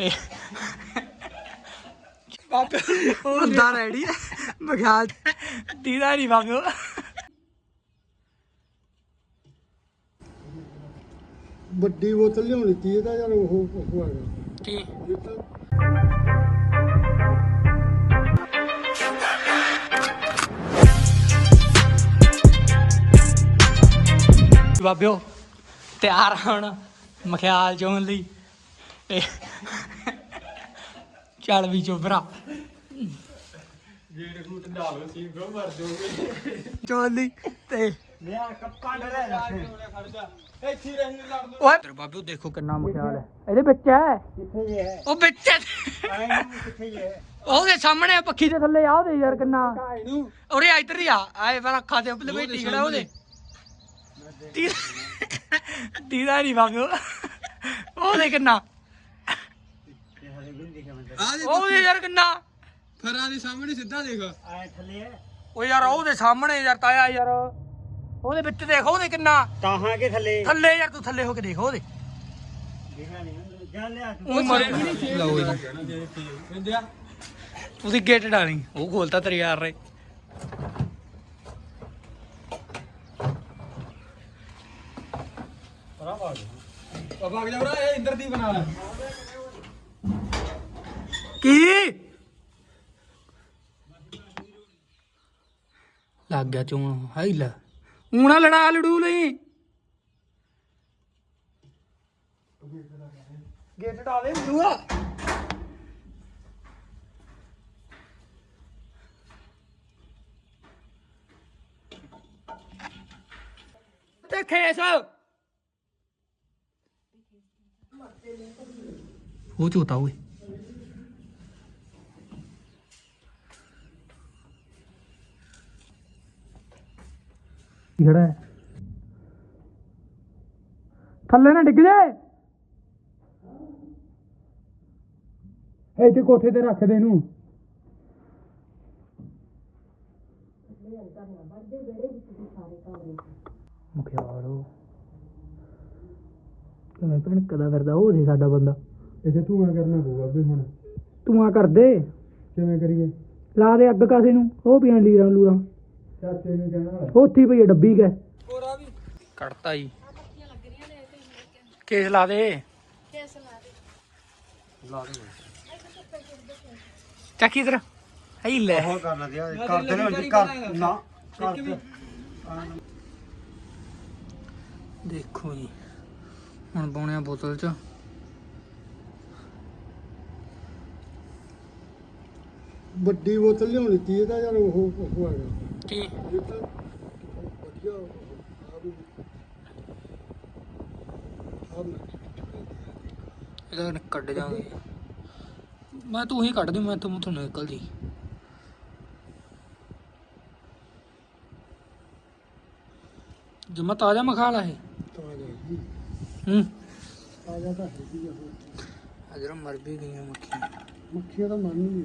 ਤੇ ਬਾਬੇ ਹੁੰਦਾ ਰੈਡੀ ਹੈ ਮਖਿਆਲ ਦੀਦਾ ਨਹੀਂ ਬਾਬੇ ਵੱਡੀ ਬੋਤਲ ਲਿਆਉਣੀ ਤੀ ਇਹਦਾ ਯਾਰ ਉਹ ਉਹ ਹੈਗਾ। ਕੀ? ਬਾਬਿਓ ਤਿਆਰ ਹੁਣ ਮਖਿਆਲ ਚੋਣ ਲਈ। ਤੇ ਚੱਲ ਵੀ ਚੋਬਰਾ ਗੇਟ ਗੂਟ ਲਾ ਲਓ ਸੀ ਬ్రో ਮਰ ਜਾਓਗੇ ਚੋਣ ਲਈ ਤੇ ਲਿਆ ਕੱਪਾਂ ਡਰੇ ਰੱਖੇ ਇੱਥੇ। ਰਹਿਣ ਲੜ ਲਓ ਓਏ ਤੇਰੇ ਬਾਬਿਓ ਦੇਖੋ ਕਿੰਨਾ ਮਖਿਆਲ ਹੈ ਇਹਦੇ ਵਿੱਚ ਹੈ? ਕਿੱਥੇ ਜੇ ਹੈ? ਉਹ ਵਿੱਚ ਹੈ। ਆਏ ਨੂੰ ਕਿੱਥੇ ਜੇ ਹੈ? ਉਹਦੇ ਸਾਹਮਣੇ ਪੱਖੀ ਦੇ ਥੱਲੇ ਆ ਉਹਦੇ ਯਾਰ ਕਿੰਨਾ। ਕਾਏ ਨੂੰ। ਉਰੇ ਇੱਧਰ ਹੀ ਆ। ਆਏ ਪਰ ਅੱਖਾਂ ਤੇ ਲਪੇਟੀ ਖੜਾ ਉਹਦੇ। ਦੀਦਾ ਨਹੀਂ ਬਾਬਿਓ ਉਹਦੇ ਕਿੰਨਾ। ਹਲੇ ਵੀ ਨਹੀਂ ਦੇਖਿਆ ਮੈਂ ਆ ਦੇ ਉਹਦੇ ਯਾਰ ਕਿੰਨਾ? ਫਰਾਂ ਦੇ ਸਾਹਮਣੇ ਸਿੱਧਾ ਦੇਖ। ਆਏ ਥੱਲੇ ਹੈ ਉਹ ਯਾਰ ਉਹਦੇ ਸਾਹਮਣੇ ਯਾਰ ਤਾਇਆ ਯਾਰ। ਉਹਦੇ ਵਿੱਚ ਦੇਖ ਉਹਦੇ ਕਿੰਨਾ? ਤਾਹਾਂ ਕੇ ਥੱਲੇ। ਥੱਲੇ ਯਾਰ ਤੂੰ ਥੱਲੇ ਹੋ ਕੇ ਦੇਖ ਉਹਦੇ। ਦੇਖਿਆ ਨਹੀਂ ਜਾ ਲਿਆ ਤੂੰ। ਉਹ ਮਰੇ ਲਓ ਜੀ। ਬਿੰਦਿਆ ਤੁਸੀਂ ਗੇਟ ਡਾਲੀ ਉਹ ਖੋਲਤਾ ਤੇਰੇ ਯਾਰ ਰੇ ਉਹ ਵਗ ਜਾ ਭਰਾ ਇਹ ਇੰਦਰ ਦੀ ਬਣਾ ਲੈ। ਕੀ? ਲੱਗ ਗਿਆ ਚੋਣ ਹਾਈ ਲੈ। ਊਣਾ ਲੜਾ ਲੜੂ ਲਈ ਗੇਟ ਢਾਵੇ ਮੂਆ ਤੇ ਖੇਸ। ਉਹ ਝੂਟਾ, ਓਏ। ਜਿਹੜਾ ਹੈ? ਥੱਲੇ ਨਾ ਡਿੱਗ ਜਾਏ ਇੱਥੇ ਕੋਠੇ ਤੇ ਰੱਖ ਦੇ ਇਹਨੂੰ। ਮੁਖਿਆਲੋ ਕਿਵੇਂ ਭਣਕਦਾ ਫਿਰਦਾ ਉਹ ਸੀ ਸਾਡਾ ਬੰਦਾ। ਇੱਥੇ ਤੂੰ ਆ ਕਰਨਾ ਪਊਗਾ ਵੀ ਹੁਣ। ਤੂੰ ਆ ਕਰ ਦੇ ਕਿਵੇਂ ਕਰੀਏ? ਲਾ ਦੇ ਅੱਗ ਕਾਸੇ ਨੂੰ ਉਹ ਪੀਣ ਲੀਰਾਂ ਲੂਰਾਂ। ਚਾਚੇ ਨੂੰ ਕਹਿਣਾ ਹੋਇਆ। ਉੱਥੇ ਹੀ ਪਈ ਆ ਡੱਬੀ ਗਏ। ਕੱਢਤਾ ਜੀ। ਕੇਸ ਲਾ ਦੇ। ਚੱਕੀ ਇਧਰ। ਆਈ ਲੈ। ਹੋਰ ਕਰਨਾ ਦਿਆ। ਕਰਦੇ ਨੇ ਕਰ ਨਾ ਕਰਦੇ ਦੇਖੋ ਜੀ। ਹੁਣ ਪਾਉਣੇ ਆ ਬੋਤਲ ਚ। ਵੱਡੀ ਬੋਤਲ ਲਿਆਉਣੀ ਤੀ ਇਹਦਾ ਯਾਰ ਉਹ ਉਹ ਹੈਗਾ। ਕੀ ਇਹ ਤਾਂ ਵਧੀਆ ਆ ਵੀ ਆ ਵੀ ਇਹਦਾ ਕੱਢ ਜਾਵਾਂਗੇ ਮੈਂ ਤੂੰ ਹੀ ਕੱਢ ਦੇ ਮੈਂ ਤੂੰ ਤੁਹਾਨੂੰ ਨਿਕਲ ਜੀ ਜਮਾ ਤਾਜ਼ਾ ਮਖਾਲਾ ਹੈ ਤਾਜ਼ਾ ਜੀ ਹੂੰ ਤਾਜ਼ਾ ਤਾਂ ਹੈਗੀ ਆ ਉਹ। ਅਜਰ ਮਰ ਵੀ ਗਈਆਂ ਮੱਖੀਆਂ ਮੱਖੀਆਂ ਤਾਂ ਮਰਨ ਨਹੀਂ